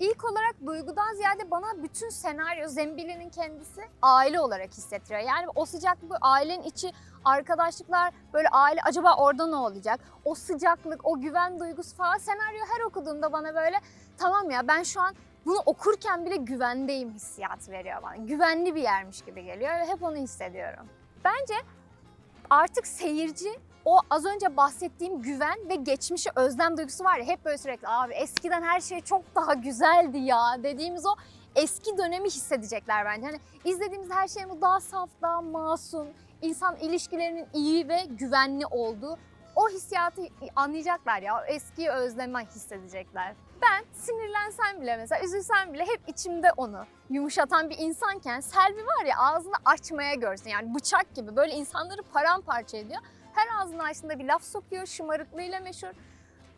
İlk olarak duygudan ziyade bana bütün senaryo Zembili'nin kendisi aile olarak hissettiriyor. Yani o sıcaklık, bu ailenin içi, arkadaşlıklar, böyle aile acaba orada ne olacak? O sıcaklık, o güven duygusu falan senaryo her okuduğumda bana böyle tamam ya ben şu an bunu okurken bile güvendeyim hissiyatı veriyor bana. Güvenli bir yermiş gibi geliyor ve hep onu hissediyorum. Bence artık seyirci o az önce bahsettiğim güven ve geçmişe özlem duygusu var ya hep böyle sürekli abi eskiden her şey çok daha güzeldi ya dediğimiz o eski dönemi hissedecekler bence. Hani izlediğimiz her şey bu daha saf, daha masum, insan ilişkilerinin iyi ve güvenli olduğu o hissiyatı anlayacaklar ya. O eskiyi özleme hissedecekler. Ben sinirlensem bile mesela üzülsem bile hep içimde onu yumuşatan bir insanken Selvi var ya ağzını açmaya görsün yani bıçak gibi böyle insanları paramparça ediyor. Her ağzını açtığında bir laf sokuyor şımarıklığıyla meşhur.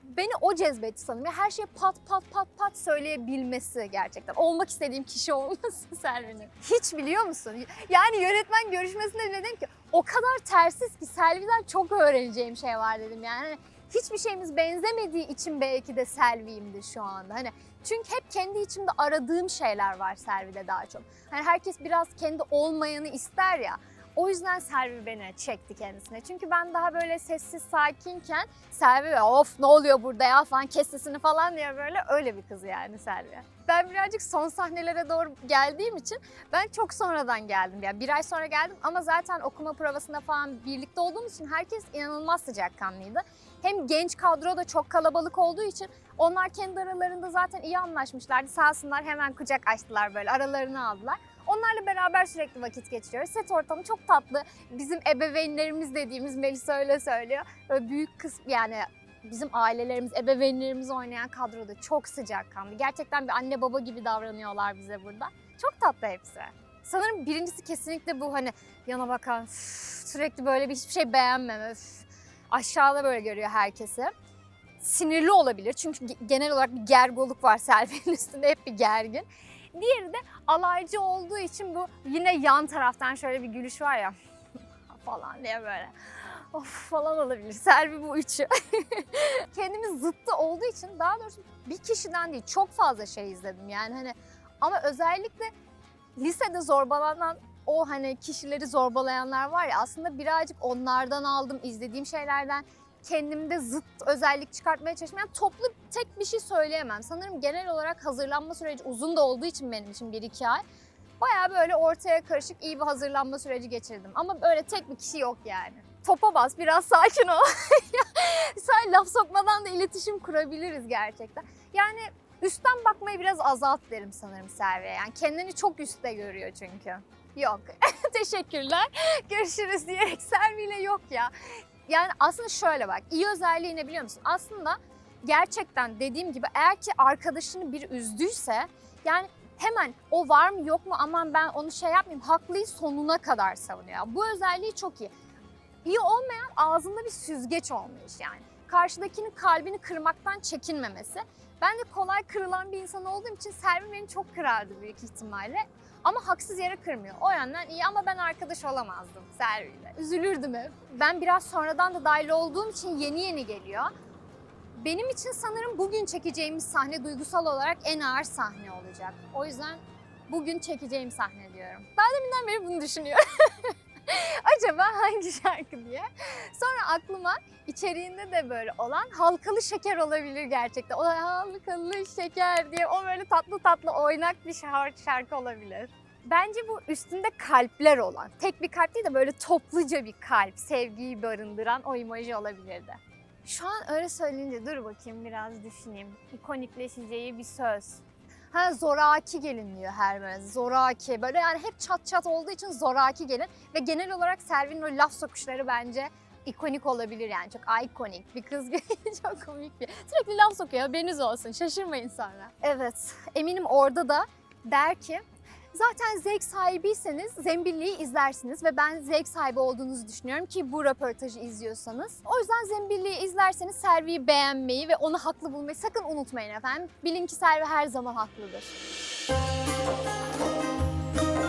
Beni o cezbetti sanırım. Her şeyi pat pat pat pat söyleyebilmesi gerçekten. Olmak istediğim kişi olması Selvi'nin. Hiç biliyor musun? Yani yönetmen görüşmesinde dedim ki o kadar tersiz ki Selvi'den çok öğreneceğim şey var dedim yani. Hiçbir şeyimiz benzemediği için belki de Selvi'yimdir şu anda. Hani çünkü hep kendi içimde aradığım şeyler var Selvi'de daha çok. Hani herkes biraz kendi olmayanı ister ya. O yüzden Selvi beni çekti kendisine. Çünkü ben daha böyle sessiz sakinken böyle, of ne oluyor burada ya falan kes sesini falan diye böyle öyle bir kız yani Selvi. Ben birazcık son sahnelere doğru geldiğim için ben çok sonradan geldim. Yani bir ay sonra geldim ama zaten okuma provasında falan birlikte olduğumuz için herkes inanılmaz sıcakkanlıydı. Hem genç kadro da çok kalabalık olduğu için onlar kendi aralarında zaten iyi anlaşmışlardı. Sağ olsunlar hemen kucak açtılar böyle aralarını aldılar. Onlarla beraber sürekli vakit geçiriyoruz. Set ortamı çok tatlı. Bizim ebeveynlerimiz dediğimiz Melisa öyle söylüyor. Böyle büyük kısmı yani bizim ailelerimiz, ebeveynlerimiz oynayan kadroda çok sıcakkanlı. Gerçekten bir anne baba gibi davranıyorlar bize burada. Çok tatlı hepsi. Sanırım birincisi kesinlikle bu hani yana bakan sürekli böyle bir hiçbir şey beğenmeme, aşağıda böyle görüyor herkesi. Sinirli olabilir çünkü ge- genel olarak bir gergoluk var Selvi'nin üstünde hep bir gergin. Diğeri de alaycı olduğu için bu yine yan taraftan şöyle bir gülüş var ya falan diye böyle of falan olabilir. Selvi bu üçü. Kendimiz zıttı olduğu için daha doğrusu bir kişiden değil çok fazla şey izledim yani hani ama özellikle lisede zorbalanan o hani kişileri zorbalayanlar var ya aslında birazcık onlardan aldım izlediğim şeylerden kendimde zıt özellik çıkartmaya çalıştım. Yani toplu tek bir şey söyleyemem. Sanırım genel olarak hazırlanma süreci uzun da olduğu için benim için 1-2 ay. Baya böyle ortaya karışık iyi bir hazırlanma süreci geçirdim. Ama böyle tek bir kişi yok yani. Topa bas, biraz sakin ol. Sen laf sokmadan da iletişim kurabiliriz gerçekten. Yani üstten bakmayı biraz azalt derim sanırım Selvi'ye. Yani kendini çok üstte görüyor çünkü. Yok. Teşekkürler. Görüşürüz diyerek Selvi'yle yok ya. Yani aslında şöyle bak, iyi özelliği ne biliyor musun? Aslında gerçekten dediğim gibi eğer ki arkadaşını bir üzdüyse yani hemen o var mı yok mu aman ben onu şey yapmayayım haklıyı sonuna kadar savunuyor. Bu özelliği çok iyi. İyi olmayan ağzında bir süzgeç olmuş yani. Karşıdakinin kalbini kırmaktan çekinmemesi. Ben de kolay kırılan bir insan olduğum için Selvi beni çok kırardı büyük ihtimalle. Ama haksız yere kırmıyor. O yönden iyi ama ben arkadaş olamazdım Selvi'yle. Üzülürdüm hep. Ben biraz sonradan da dahil olduğum için yeni yeni geliyor. Benim için sanırım bugün çekeceğimiz sahne duygusal olarak en ağır sahne olacak. O yüzden bugün çekeceğim sahne diyorum. Ben deminden beri bunu düşünüyorum. Acaba hangi şarkı diye. Sonra aklıma içeriğinde de böyle olan halkalı şeker olabilir gerçekten. O halkalı şeker diye o böyle tatlı tatlı oynak bir şarkı, şarkı olabilir. Bence bu üstünde kalpler olan, tek bir kalp değil de böyle topluca bir kalp, sevgiyi barındıran o emoji olabilirdi. Şu an öyle söyleyince dur bakayım biraz düşüneyim. İkonikleşeceği bir söz. Ha zoraki gelin diyor Hermes. Zoraki. Böyle yani hep çat çat olduğu için zoraki gelin. Ve genel olarak Selvi'nin o laf sokuşları bence ikonik olabilir yani. Çok ikonik bir kız çok komik bir. Sürekli laf sokuyor haberiniz olsun. Şaşırmayın sonra. Evet. Eminim orada da der ki Zaten zevk sahibiyseniz zembilliği izlersiniz ve ben zevk sahibi olduğunuzu düşünüyorum ki bu röportajı izliyorsanız. O yüzden zembilliği izlerseniz Servi'yi beğenmeyi ve onu haklı bulmayı sakın unutmayın efendim. Bilin ki Servi her zaman haklıdır. Müzik